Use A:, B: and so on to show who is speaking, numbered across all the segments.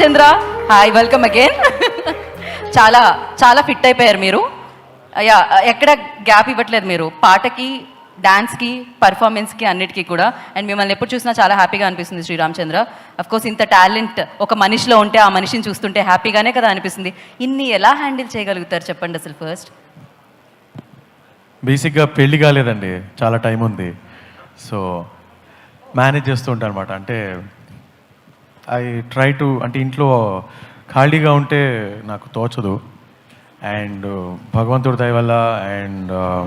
A: చంద్ర hi welcome again చాలా చాలా fit అయిపోయారు మీరు. యా ఎక్కడ గ్యాప్ ఇవ్వట్లేదు మీరు. పాటకి డాన్స్కి పర్ఫార్మెన్స్కి అన్నిటికీ కూడా. అండ్ మిమ్మల్ని ఎప్పుడు చూసినా చాలా హ్యాపీగా అనిపిస్తుంది శ్రీరామచంద్ర కోర్స్ ఇంత టాలెంట్ ఒక మనిషిలో ఉంటే ఆ మనిషిని చూస్తుంటే హ్యాపీగానే కదా అనిపిస్తుంది. ఇన్ని ఎలా హ్యాండిల్ చేయగలుగుతారు చెప్పండి అసలు ఫస్ట్
B: బేసిక్గా పెళ్ళి కాలేదండి. చాలా టైం ఉంది. సో మేనేజ్ చేస్తూ ఉంటాను అనమాట అంటే ఐ ట్రై టు అంటే ఇంట్లో ఖాళీగా ఉంటే నాకు తోచదు. అండ్ uh, భగవంతుడి దయ వల్ల అండ్ uh,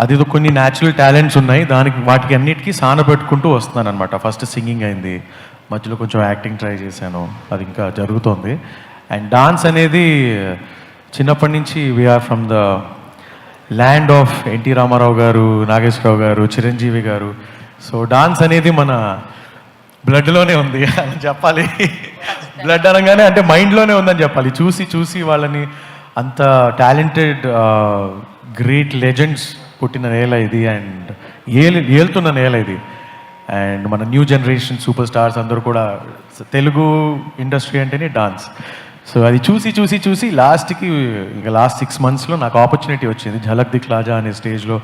B: అది కొన్ని న్యాచురల్ టాలెంట్స్ ఉన్నాయి. దానికి వాటికి అన్నిటికీ సాన పెట్టుకుంటూ వస్తున్నాను అనమాట ఫస్ట్ సింగింగ్ అయింది. మధ్యలో కొంచెం యాక్టింగ్ ట్రై చేశాను. అది ఇంకా జరుగుతోంది. అండ్ డాన్స్ అనేది చిన్నప్పటి నుంచి we're from the land of NT Rama Rao garu Nageswara Rao garu Chiranjeevi గారు. సో డాన్స్ అనేది మన బ్లడ్లోనే ఉంది అని చెప్పాలి. బ్లడ్ అనగానే అంటే మైండ్లోనే ఉందని చెప్పాలి. చూసి చూసి వాళ్ళని అంత టాలెంటెడ్ గ్రేట్ లెజెండ్స్ పుట్టిన నేల ఇది అండ్ ఏలు ఏలుతున్న నేల ఇది. అండ్ మన న్యూ జనరేషన్ సూపర్ స్టార్స్ అందరూ కూడా తెలుగు ఇండస్ట్రీ అంటేనే డాన్స్ సో అది చూసి చూసి చూసి లాస్ట్కి ఇంకా లాస్ట్ సిక్స్ మంత్స్లో నాకు ఆపర్చునిటీ వచ్చింది. ఝలక్ దిక్లాజా అనే స్టేజ్లో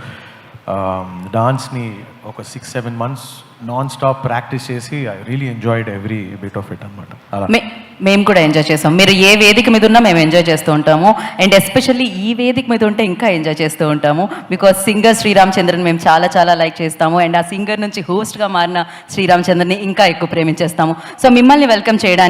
B: డాన్స్ని ఒక six seven months non stop practice చేసి I really enjoyed every bit of it అనమాట అలా.
A: మే మేము కూడా ఎంజాయ్ చేస్తాం. మీరు ఏ వేదిక మీద ఉన్నా మేము ఎంజాయ్ చేస్తూ ఉంటాము. అండ్ ఎస్పెషల్లీ ఈ వేదిక మీద ఉంటే ఇంకా ఎంజాయ్ చేస్తూ ఉంటాము. బికాస్ సింగర్ శ్రీరామచంద్రన్ మేము చాలా చాలా లైక్ చేస్తాము. అండ్ ఆ సింగర్ నుంచి హోస్ట్గా మారిన శ్రీరామచంద్రని ఇంకా ఎక్కువ ప్రేమించేస్తాము. సో మిమ్మల్ని వెల్కమ్ చేయడానికి